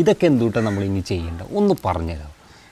ഇതൊക്കെ എന്തുട്ടാ നമ്മൾ ഇനി ചെയ്യേണ്ട ഒന്ന് പറഞ്ഞുതരാം.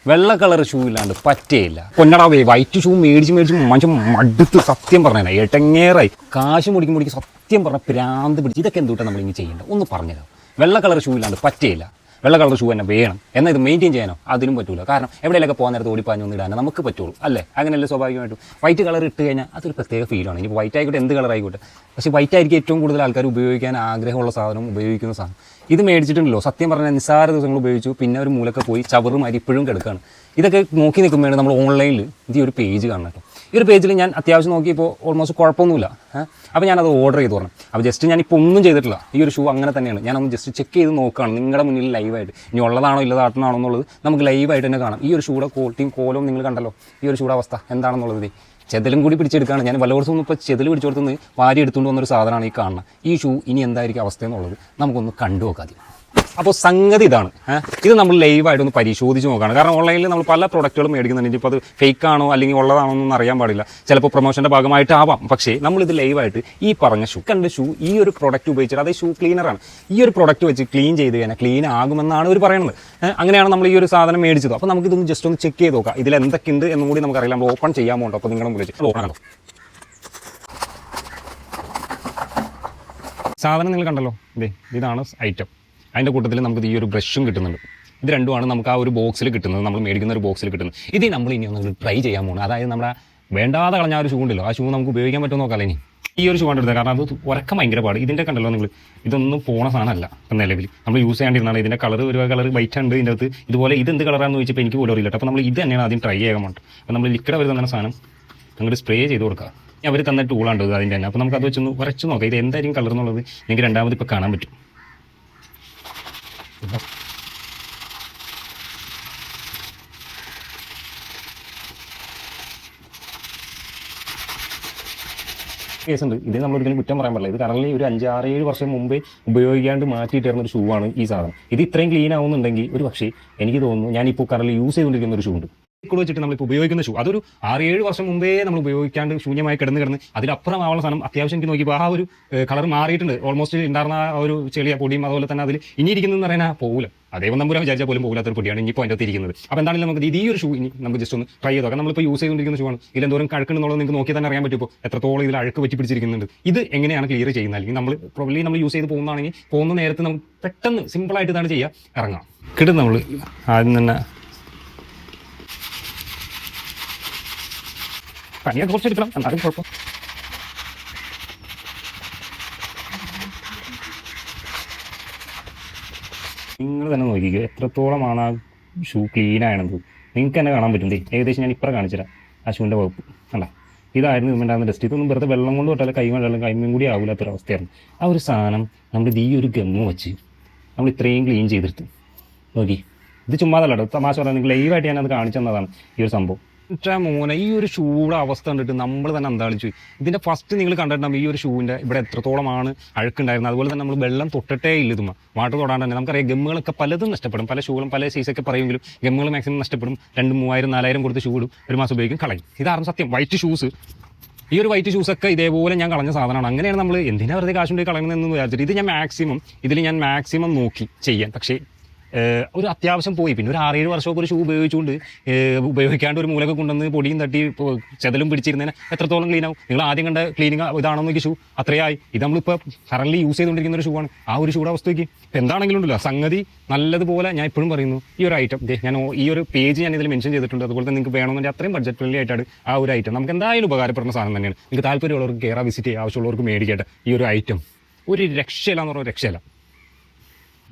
വെള്ള കളർ ഷൂ ഇല്ലാണ്ട് പറ്റേയില്ല. പൊന്നടാവേ വൈറ്റ് ഷൂ മേടിച്ച് മേടിച്ച് മനുഷ്യൻ മടുത്ത് സത്യം പറഞ്ഞാൽ എട്ടങ്ങേറായി കാശ് മുടിക്കും മുടിക്കും സത്യം പറഞ്ഞ പ്രാന്ത് പിടിച്ച് ഇതൊക്കെ എന്തുട്ടാ നമ്മൾ ഇനി ചെയ്യേണ്ട ഒന്ന് പറഞ്ഞുതരാം. വെള്ള കളർ ഷൂ ഇല്ലാണ്ട് പറ്റേയില്ല. വെള്ള കളർ ഷൂ തന്നെ വേണം. എന്നാൽ ഇത് മെയിന്റെയിൻ ചെയ്യാനോ? അതിനും പറ്റൂല. കാരണം എവിടെയൊക്കെ പോകാൻ നേരത്ത് ഓടിപ്പാഞ്ഞ് ഒന്ന് ഇടാനോ നമുക്ക് പറ്റുള്ളൂ. അല്ലേ? അങ്ങനെയല്ലേ സ്വാഭാവികമായിട്ടും. വൈറ്റ് കളർ ഇട്ട് കഴിഞ്ഞാൽ അതൊരു പ്രത്യേക ഫീലാണ് ഇനി വൈറ്റ് ആയിക്കോട്ടെ എന്ത് കളർ ആയിക്കോട്ടെ. പക്ഷേ വൈറ്റ് ആയിരിക്കും ഏറ്റവും കൂടുതൽ ആൾക്കാർ ഉപയോഗിക്കാൻ ആഗ്രഹമുള്ള സാധനം ഉപയോഗിക്കുന്ന സാധനം. ഇത് മേടിച്ചിട്ടുണ്ടല്ലോ. സത്യം പറഞ്ഞാൽ നിസ്സാര ദിവസങ്ങൾ ഉപയോഗിച്ചു. പിന്നെ ഒരു മൂലൊക്കെ പോയി ചവറുമാരി ഇപ്പോഴും കിടക്കുകയാണ് ഇതൊക്കെ നോക്കി നിൽക്കുമ്പോഴാണ് നമ്മൾ ഓൺലൈനിൽ ഈ ഒരു പേജ് കാണണം കേട്ടോ. ഈ ഒരു പേജിൽ ഞാൻ അത്യാവശ്യം നോക്കിയപ്പോൾ ഓൾമോസ്റ്റ് കുഴപ്പമൊന്നുമില്ല. അപ്പോൾ ഞാനത് ഓർഡർ ചെയ്ത് പറഞ്ഞു അപ്പോൾ ജസ്റ്റ് ഞാനിപ്പോൾ ഒന്നും ചെയ്തിട്ടില്ല. ഈ ഒരു ഷൂ അങ്ങനെ തന്നെയാണ്. ഞാനൊന്ന് ജസ്റ്റ് ചെക്ക് ചെയ്ത് നോക്കുകയാണ്. നിങ്ങളുടെ മുന്നിൽ ലൈവായിട്ട് ഇനി ഉള്ളതാണോ ഇല്ലതാട്ടണോ എന്നുള്ളത് നമുക്ക് ലൈവായിട്ട് തന്നെ കാണാം. ഈ ഒരു ഷൂടെ ക്വാളിറ്റിയും കോലവും നിങ്ങൾ കണ്ടല്ലോ. ഈ ഒരു ഷൂടെ അവസ്ഥ എന്താണെന്നുള്ളത്. ചെതലും കൂടി പിടിച്ചെടുക്കുകയാണ്. ഞാൻ വല്ലവർഷം ഒന്നും ഇപ്പോൾ ചെതൽ പിടിച്ചെടുത്തുനിന്ന് വാരി എടുത്തുകൊണ്ട് വന്നൊരു സാധനമാണ് ഈ കാണുന്നത്. ഈ ഷൂ ഇനി എന്തായിരിക്കും അവസ്ഥ എന്നുള്ളത് നമുക്കൊന്ന് കണ്ടു നോക്കാം അപ്പോൾ സംഗതി ഇതാണ്. ഇത് നമ്മൾ ലൈവായിട്ട് ഒന്ന് പരിശോധിച്ച് നോക്കുകയാണ്. കാരണം ഓൺലൈനിൽ നമ്മൾ പല പ്രൊഡക്റ്റുകളും മേടിക്കുന്നുണ്ട്. ഇപ്പോൾ അത് ഫേക്ക് ആണോ അല്ലെങ്കിൽ ഉള്ളതാണോ എന്നൊന്നും അറിയാൻ പാടില്ല. ചിലപ്പോൾ പ്രൊമോഷന്റെ ഭാഗമായിട്ടാവാം. പക്ഷേ നമ്മൾ ഇത് ലൈവായിട്ട് ഈ പറഞ്ഞ ഷൂ കണ്ട് ഷൂ ഈ ഒരു പ്രൊഡക്റ്റ് ഉപയോഗിച്ചിട്ട് അതേ ഷൂ ക്ലീനറാണ് ഈ ഒരു പ്രൊഡക്റ്റ് വെച്ച് ക്ലീൻ ചെയ്ത് കഴിഞ്ഞാൽ ക്ലീൻ ആകുമെന്നാണ് അവർ പറയുന്നത് അങ്ങനെയാണ് നമ്മൾ ഈ ഒരു സാധനം മേടിച്ചത്. അപ്പോൾ നമുക്കിതൊന്ന് ജസ്റ്റ് ഒന്ന് ചെക്ക് ചെയ്ത് നോക്കാം. ഇതിൽ എന്തൊക്കെയുണ്ട് എന്നും കൂടി നമുക്കറിയില്ല. നമ്മൾ ഓപ്പൺ ചെയ്യാൻ പോകണ്ടോ. അപ്പോൾ നിങ്ങളും വിളിച്ച് ഓപ്പൺ സാധനം നിങ്ങൾ കണ്ടല്ലോ. ഇതേ ഇതാണ് ഐറ്റം അതിന്റെ കൂട്ടത്തിൽ നമുക്ക് ഈ ഒരു ബ്രഷും കിട്ടുന്നുണ്ട്. ഇത് രണ്ടുമാണ് നമുക്ക് ആ ഒരു ബോക്സിൽ കിട്ടുന്നത്. നമ്മൾ മേടിക്കുന്ന ഒരു ബോക്സിൽ കിട്ടുന്നത്. ഇത് നമ്മൾ ഇനി ഒന്ന് ട്രൈ ചെയ്യാൻ പോകുന്നത് അതായത് നമ്മുടെ വേണ്ടാതെ കളഞ്ഞ ആ ഒരു ഷൂ ഉണ്ടല്ലോ. ആ ഷൂ നമുക്ക് ഉപയോഗിക്കാൻ പറ്റുമോ നോക്കാം ഇനി. ഈ ഒരു ഷൂ കണ്ടെടുത്തത് കാരണം അത് ഉറക്കം ഭയങ്കര പാട്. ഇതിന്റെ കണ്ടല്ലോ നിങ്ങൾ ഇതൊന്നും പോണ സാധനമല്ല ഇപ്പം നിലവിൽ നമ്മൾ യൂസ് ചെയ്യേണ്ടിരുന്നാണ്. ഇതിന്റെ കളർ ഒരു കളർ വൈറ്റ് ഉണ്ട് ഇതിന്റെ അകത്ത്. ഇതുപോലെ ഇത് എന്ത് കളറാണെന്ന് ചോദിച്ചപ്പോൾ എനിക്ക് പോലും അറിയില്ല. അപ്പോൾ നമ്മൾ ഇത് തന്നെയാണ് ആദ്യം ട്രൈ ചെയ്യാൻ പോകുന്നത് അപ്പോൾ നമ്മൾ ലിക്വിഡ് അവർ തന്നെ സാധനം അങ്ങോട്ട് സ്പ്രേ ചെയ്ത് കൊടുക്കുക. അവർ തന്ന ടൂളാണ് അതിന്റെ തന്നെ. അപ്പോൾ നമുക്ക് അത് വെച്ചൊന്ന് വരച്ച് നോക്കാം. ഇത് എന്തായിരിക്കും കളർ എന്നുള്ളത് നിങ്ങൾക്ക് രണ്ടാമത് ഇപ്പോൾ കാണാൻ പറ്റും. കേസുണ്ട്. ഇത് നമ്മൾ ഒരിക്കലും കുറ്റം പറയാൻ പറ്റില്ല ഇത് കറലി ഒരു അഞ്ചാറ് ഏഴ് വർഷം മുമ്പേ ഉപയോഗിക്കാണ്ട് മാറ്റിയിട്ടിരുന്ന ഒരു ഷൂ ആണ് ഈ സാധനം. ഇത് ഇത്രയും ക്ലീൻ ആവുന്നുണ്ടെങ്കിൽ ഒരു പക്ഷേ എനിക്ക് തോന്നുന്നു ഞാനിപ്പോൾ കറലി യൂസ് ചെയ്തുകൊണ്ടിരിക്കുന്ന ഒരു ഷൂ ഉണ്ട്. കൂടെ വെച്ചിട്ട് നമ്മൾ നമ്മളിപ്പോൾ ഉപയോഗിക്കുന്ന ഷൂ അതൊരു ആറ് ഏഴ് വർഷം മുമ്പേ നമ്മൾ ഉപയോഗിക്കാണ്ട് ശൂന്യമായി കിടന്ന് കിടന്ന് അതിലപ്പുറം ആവുന്ന സാധനം അത്യാവശ്യം എനിക്ക് നോക്കിയപ്പോൾ ആ ഒരു കളർ മാറിയിട്ടുണ്ട്. ഓൾമോസ്റ്റ് ഉണ്ടായിരുന്ന ആ ഒരു ചെളിയ പൊടിയും അതുപോലെ തന്നെ അതിൽ ഇനി ഇരിക്കുന്നതെന്ന് പറയാൻ പോകില്ല അതേ നമ്പൂരാൻ വിചാരിച്ചാൽ പോലും പോകാത്തൊരു പൊടിയാണ് ഇനിയിപ്പോൾ അതിന്റെ ഇരിക്കുന്നത്. അപ്പോൾ എന്താണെങ്കിലും നമുക്ക് ഈ ഒരു ഷൂ ഇനി നമുക്ക് ജസ്റ്റ് ഒന്ന് ട്രൈ ചെയ്ത് നോക്കാം. നമ്മളിപ്പോൾ യൂസ് ചെയ്തുകൊണ്ടിരിക്കുന്ന ഷൂ ആണ്. ഇതിൽ എന്തോരം കഴക്കുന്നുള്ളത് നിങ്ങൾക്ക് നോക്കി തന്നെ അറിയാൻ പറ്റും ഇപ്പോൾ എത്രത്തോളം ഇതിൽ അഴുക്ക് വെച്ച് പിടിച്ചിരിക്കുന്നുണ്ട്. ഇത് എങ്ങനെയാണ് ക്ലിയർ ചെയ്യുന്നത്? അല്ലെങ്കിൽ നമ്മൾ പ്രോബ്ലി നമ്മൾ യൂസ് ചെയ്ത് പോകുന്നതാണെങ്കിൽ പോകുന്ന നേരത്ത് നമുക്ക് പെട്ടെന്ന് സിമ്പിളായിട്ട് ഇതാണ് ചെയ്യുക ഇറങ്ങാം. കിട്ടും നമ്മൾ ആദ്യം തന്നെ പണിയൊക്കെ കുറച്ച് എടുക്കണം എന്നാലും കുഴപ്പം. നിങ്ങൾ തന്നെ നോക്കിക്കോ എത്രത്തോളമാണ് ആ ഷൂ ക്ലീൻ ആയണത്. നിങ്ങൾക്ക് തന്നെ കാണാൻ പറ്റും ഏകദേശം ഞാൻ ഇപ്പറ കാണിച്ചുതരാം ആ ഷൂവിന്റെ വകുപ്പ്. അല്ല ഇതായിരുന്നു ഇതുണ്ടാകുന്ന ഡസ്റ്റ് ഇതൊന്നും വെറുതെ വെള്ളം കൊണ്ട് തൊട്ടാലും കൈ വെള്ളം കൈമയും കൂടി ആവില്ലാത്തൊരവസ്ഥയായിരുന്നു ആ ഒരു സാധനം നമ്മൾ ഈ ഒരു ഗമ്മ വെച്ച് നമ്മൾ ഇത്രയും ക്ലീൻ ചെയ്തെടുത്തു. നോക്കി. ഇത് ചുമ്മാതല്ല തമാശ പറഞ്ഞാൽ നിങ്ങൾ ലൈവായിട്ട് ഞാനത് കാണിച്ചു തന്നതാണ് ഈ ഒരു സംഭവം. ഇത്ര മോനെ. ഈ ഒരു ഷൂയുടെ അവസ്ഥ കണ്ടിട്ട് നമ്മൾ തന്നെ അന്താളിച്ചു പോയി. ഇതിന്റെ ഫസ്റ്റ് നിങ്ങൾ കണ്ടിട്ടുണ്ടാകും ഈ ഒരു ഷൂവിന്റെ ഇവിടെ എത്രത്തോളമാണ് അഴുക്കുണ്ടായിരുന്നത്. അതുപോലെ തന്നെ നമ്മൾ വെള്ളം തൊട്ടിട്ടേ ഇല്ല ഇതുമ്മ. വാട്ടർ തൊടാണ്ട് തന്നെ. നമുക്കറിയാം ഗമ്മുകളൊക്കെ പലതും നഷ്ടപ്പെടും. പല ഷൂകളും പല സൈസൊക്കെ പറയുമെങ്കിലും ഗമ്മുകൾ മാക്സിമം നഷ്ടപ്പെടും. രണ്ട് മൂവായിരം നാലായിരം കൊടുത്ത് ഷൂ ഇടും ഒരു മാസം ഉപയോഗിക്കും കളയും. ഇതാണ് സത്യം. വൈറ്റ് ഷൂസ് ഈ ഒരു വൈറ്റ് ഷൂസ് ഒക്കെ ഇതേപോലെ ഞാൻ കളഞ്ഞ സാധനമാണ്. അങ്ങനെയാണ് നമ്മൾ എന്തിനാ വെറുതെ കാശുണ്ടെങ്കിൽ കളയുന്നതെന്ന് വിചാരിച്ചിട്ട് ഇത് ഞാൻ മാക്സിമം ഇതിൽ ഞാൻ മാക്സിമം നോക്കി ചെയ്യാൻ. പക്ഷേ ഒരു അത്യാവശ്യം പോയി. പിന്നെ ഒരു ആറേഴ് വർഷമൊക്കെ ഒരു ഷൂ ഉപയോഗിച്ചുകൊണ്ട് ഉപയോഗിക്കാണ്ട് ഒരു മൂലൊക്കെ കൊണ്ടുവന്ന് പൊടിയും തട്ടി ചെതലും പിടിച്ചിരുന്നതിന് എത്രത്തോളം ക്ലീൻ ആവും? നിങ്ങൾ ആദ്യം കണ്ട ക്ലീനിങ് ഇതാണെന്ന് ഷൂ അത്രയായി. ഇത് നമ്മളിപ്പോൾ കറൻലി യൂസ് ചെയ്തുകൊണ്ടിരിക്കുന്ന ഒരു ഷൂ ആണ്. ആ ഒരു ഷൂടെ അവസ്ഥയ്ക്ക് എന്താണെങ്കിലും ഉണ്ടല്ലോ സംഗതി നല്ലതുപോലെ ഞാൻ ഇപ്പോഴും പറയുന്നു. ഈ ഒരു ഐറ്റം ഞാൻ ഈ ഒരു പേജ് ഞാൻ ഇതിൽ മെൻഷൻ ചെയ്തിട്ടുണ്ട്. അതുപോലെ തന്നെ നിങ്ങൾക്ക് വേണമെന്നുണ്ടെങ്കിൽ അത്രയും ബഡ്ജറ്റ് ഫ്രണ്ട്ലി ആയിട്ടാണ് ആ ഒരു ഐറ്റം നമുക്ക് എന്തായാലും ഉപകാരപ്പെടുന്ന സാധനം തന്നെയാണ്. നിങ്ങൾക്ക് താല്പര്യമുള്ളവർക്ക് കയറാൻ വിസിറ്റ് ചെയ്യുക ആവശ്യമുള്ളവർക്ക് മേടിക്കട്ടെ. ഈ ഒരു ഐറ്റം ഒരു രക്ഷയില്ല എന്ന് പറഞ്ഞാൽ രക്ഷയില്ല.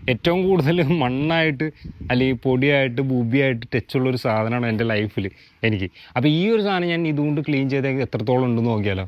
ഏറ്റവും കൂടുതൽ മണ്ണായിട്ട് അല്ലെങ്കിൽ പൊടിയായിട്ട് ബൂബിയായിട്ട് ടച്ചുള്ള ഒരു സാധനമാണ് എന്റെ ലൈഫിൽ എനിക്ക്. അപ്പോൾ ഈ ഒരു സാധനം ഞാൻ ഇതുകൊണ്ട് ക്ലീൻ ചെയ്തേക്ക് എത്രത്തോളം ഉണ്ടെന്ന് നോക്കിയാലോ?